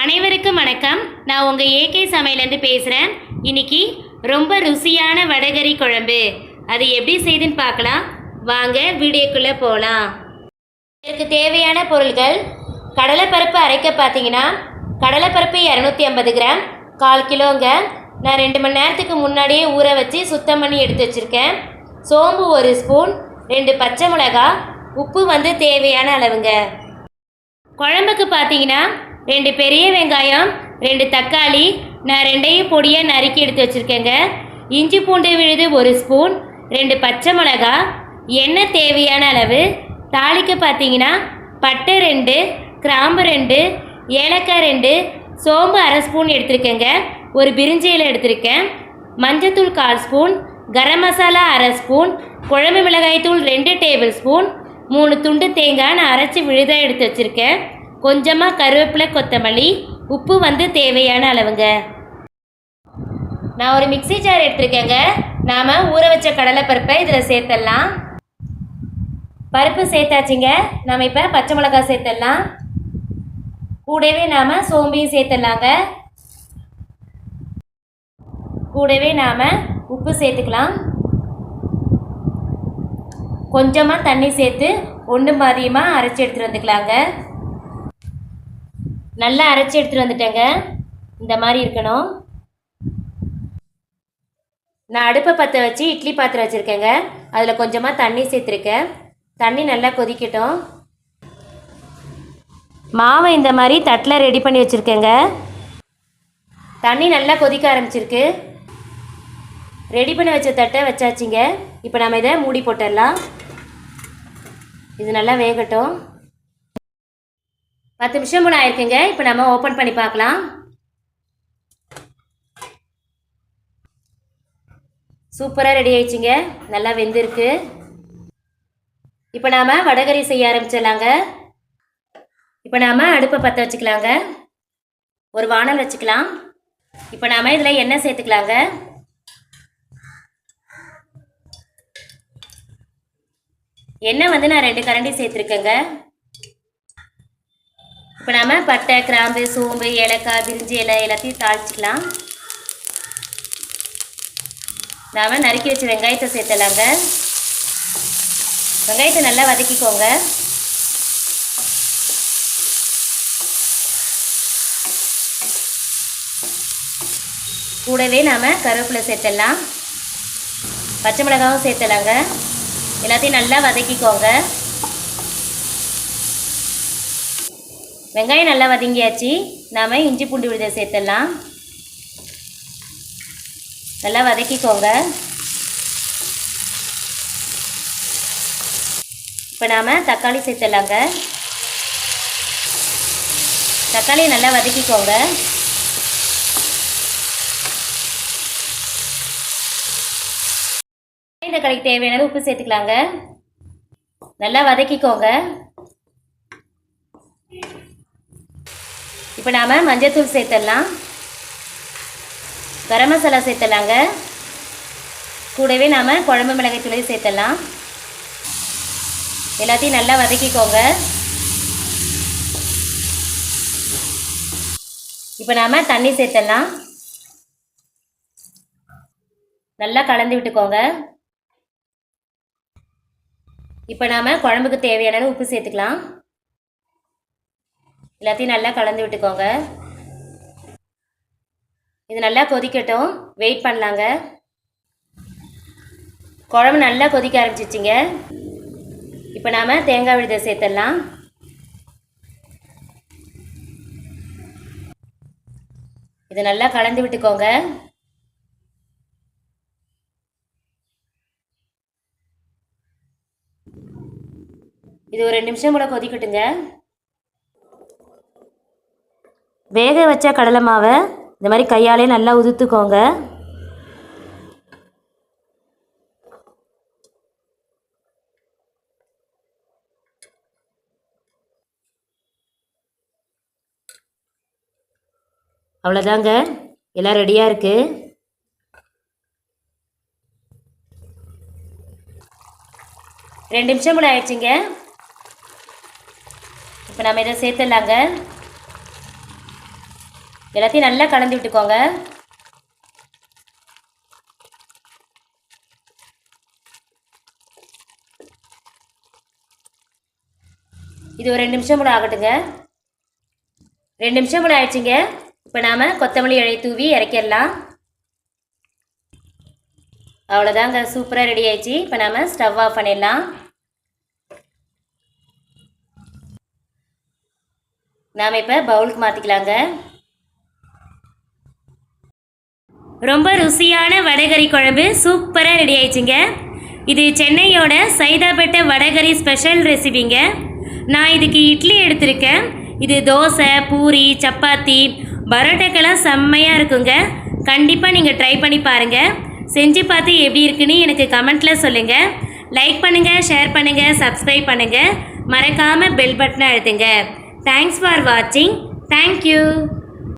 அனைவருக்கும் வணக்கம். நான் உங்கள் ஏகே சமையலேருந்து பேசுகிறேன் இன்னைக்கு ரொம்ப ருசியான வடகறி குழம்பு. அது எப்படி செய்துன்னு பார்க்கலாம். வாங்க வீடியோக்குள்ளே போகலாம் இதற்கு தேவையான பொருள்கள் கடலைப்பருப்பு அரைக்க பார்த்தீங்கன்னா கடலைப்பருப்பு இரநூத்தி ஐம்பது கிராம் கால் கிலோங்க. நான் ரெண்டு மணி நேரத்துக்கு முன்னாடியே ஊற வச்சு சுத்தம் பண்ணி எடுத்து வச்சுருக்கேன். சோம்பு ஒரு ஸ்பூன் ரெண்டு பச்சை மிளகாய் உப்பு வந்து தேவையான அளவுங்க. குழம்புக்கு பார்த்தீங்கன்னா ரெண்டு பெரிய வெங்காயம் ரெண்டு தக்காளி நான் ரெண்டையும் பொடியாக நறுக்கி எடுத்து வச்சுருக்கேங்க. இஞ்சி பூண்டு விழுது ஒரு ஸ்பூன் ரெண்டு பச்சை மிளகா எண்ணெய் தேவையான அளவு தாளிக்க பார்த்தீங்கன்னா பட்டை ரெண்டு கிராம்பு ரெண்டு ஏலக்காய் ரெண்டு சோம்பு அரை ஸ்பூன் எடுத்திருக்கேங்க. ஒரு பிரிஞ்சியில் எடுத்திருக்கேன். மஞ்சத்தூள் கால் ஸ்பூன் கரம் மசாலா அரை ஸ்பூன் குழம்பு மிளகாய் தூள் ரெண்டு டேபிள் ஸ்பூன் மூணு துண்டு தேங்காய் நான் அரைச்சி விழுதாக எடுத்து வச்சுருக்கேன். கொஞ்சமாக கருவேப்பிலை கொத்தமல்லி. உப்பு வந்து தேவையான அளவுங்க. நான் ஒரு மிக்ஸி ஜார் எடுத்திருக்கேங்க. நாம் ஊற வச்ச கடலைப்பருப்பை இதில் சேர்த்துடலாம் பருப்பு சேர்த்தாச்சுங்க. நாம் இப்போ பச்சை மிளகாய் சேர்த்துடலாம் கூடவே நாம் சோம்பையும் சேர்த்துடலாங்க கூடவே நாம் உப்பு சேர்த்துக்கலாம். கொஞ்சமாக தண்ணி சேர்த்து ஒன்று பாதியமாக அரைச்சி எடுத்துகிட்டு வந்துக்கலாங்க. நல்லா அரைச்சி எடுத்துகிட்டு வந்துட்டேங்க. இந்த மாதிரி இருக்கணும். நான் அடுப்பை பற்ற வச்சு இட்லி பாத்திரம் வச்சுருக்கேங்க. அதில் கொஞ்சமாக தண்ணி சேர்த்துருக்கேன். தண்ணி நல்லா கொதிக்கட்டும். மாவை இந்த மாதிரி தட்டில் ரெடி பண்ணி வச்சுருக்கேங்க. தண்ணி நல்லா கொதிக்க ஆரம்பிச்சிருக்கு. ரெடி பண்ணி வச்ச தட்டை வச்சாச்சுங்க. இப்போ நம்ம இதை மூடி போட்டுடலாம். இது நல்லா வேகட்டும். பத்து நிமிஷம் போல ஆயிருக்குங்க. இப்போ நம்ம ஓப்பன் பண்ணி பார்க்கலாம். சூப்பராக ரெடி ஆயிடுச்சுங்க. நல்லா வெந்திருக்கு. இப்போ நாம் வடகறி செய்ய ஆரம்பிச்சிடலாங்க. இப்போ நாம் அடுப்பை பற்ற வச்சுக்கலாங்க. ஒரு வானல் வச்சுக்கலாம். இப்போ நாம் இதில் எண்ணெய் சேர்த்துக்கலாங்க. எண்ணெய் வந்து நான் ரெண்டு கரண்டி சேர்த்துருக்கேங்க. இப்போ நாம் பட்டை கிராம்பு சோம்பு ஏலக்காய் பிரிஞ்சி இலை எல்லாத்தையும் தாளிச்சிக்கலாம். நாம் நறுக்கி வச்ச வெங்காயத்தை சேர்த்தலாங்க வெங்காயத்தை நல்லா வதக்கிக்கோங்க. கூடவே நாம் கருவேப்பிலை சேர்த்துடலாம். பச்சை மிளகாவும் சேர்த்தலாங்க எல்லாத்தையும் நல்லா வதக்கிக்கோங்க. வெங்காயம் நல்லா வதங்கியாச்சு. நாம் இஞ்சி பூண்டு விழுதை சேர்த்துடலாம். நல்லா வதக்கிக்கோங்க. இப்போ நாம் தக்காளி சேர்த்துடலாங்க. தக்காளியை நல்லா வதக்கிக்கோங்க. இந்த கடைக்கு தேவையான உப்பு சேர்த்துக்கலாங்க. நல்லா வதக்கிக்கோங்க. இப்போ நாம் மஞ்சத்தூள் சேர்த்துடலாம். கரம் மசாலா சேர்த்துடலாங்க. கூடவே நாம் குழம்பு மிளகாய் தூளையும் சேர்த்துடலாம். எல்லாத்தையும் நல்லா வதக்கிக்கோங்க. இப்போ நாம் தண்ணி சேர்த்துடலாம். நல்லா கலந்து விட்டுக்கோங்க. இப்போ நாம் குழம்புக்கு தேவையான உப்பு சேர்த்துக்கலாம். எல்லாத்தையும் நல்லா கலந்து விட்டுக்கோங்க. இது நல்லா கொதிக்கட்டும். வெயிட் பண்ணலாங்க. குழம்பு நல்லா கொதிக்க ஆரம்பிச்சிச்சிங்க இப்போ நாம் தேங்காய் விழுதை சேர்த்துடலாம். இது நல்லா கலந்து விட்டுக்கோங்க. இது ஒரு ரெண்டு நிமிஷம் கூட கொதிக்கட்டுங்க. வேக வச்ச கடலை மாவை இந்த மாதிரி கையாலே நல்லா உதுத்துக்கோங்க. அவ்வளோதாங்க. எல்லாம் ரெடியாக இருக்குது ரெண்டு நிமிஷம் கூட ஆயிடுச்சுங்க. இப்போ நம்ம இதை சேர்த்துடலாங்க. எல்லாத்தையும் நல்லா கலந்து விட்டுக்கோங்க. இது ஒரு ரெண்டு நிமிஷம் கூட ஆகட்டுங்க. ரெண்டு நிமிஷம் கூட ஆயிடுச்சுங்க. இப்போ நாம் கொத்தமல்லி இலை தூவி இறக்கிடலாம். அவ்வளோதாங்க சூப்பராக ரெடி ஆயிடுச்சு. இப்போ நாம் ஸ்டவ் ஆஃப் பண்ணிடலாம். நாம் இப்போ பவுலுக்கு மாற்றிக்கலாங்க ரொம்ப ருசியான வடகறி குழம்பு. சூப்பராக ரெடி ஆயிடுச்சுங்க. இது சென்னையோட சைதாப்பேட்டை வடகறி ஸ்பெஷல் ரெசிபிங்க நான் இதுக்கு இட்லி எடுத்திருக்கேன். இது தோசை பூரி சப்பாத்தி பரோட்டாக்கெல்லாம் செம்மையாக இருக்குங்க. கண்டிப்பாக நீங்கள் ட்ரை பண்ணி பாருங்கள் செஞ்சு பார்த்து எப்படி இருக்குன்னு எனக்கு கமெண்ட்டில் சொல்லுங்கள் லைக் பண்ணுங்கள் ஷேர் பண்ணுங்கள் சப்ஸ்கிரைப் பண்ணுங்கள் மறக்காமல் பெல் பட்டனை அழுத்துங்க. தேங்க்ஸ் ஃபார் வாட்சிங் தேங்க்யூ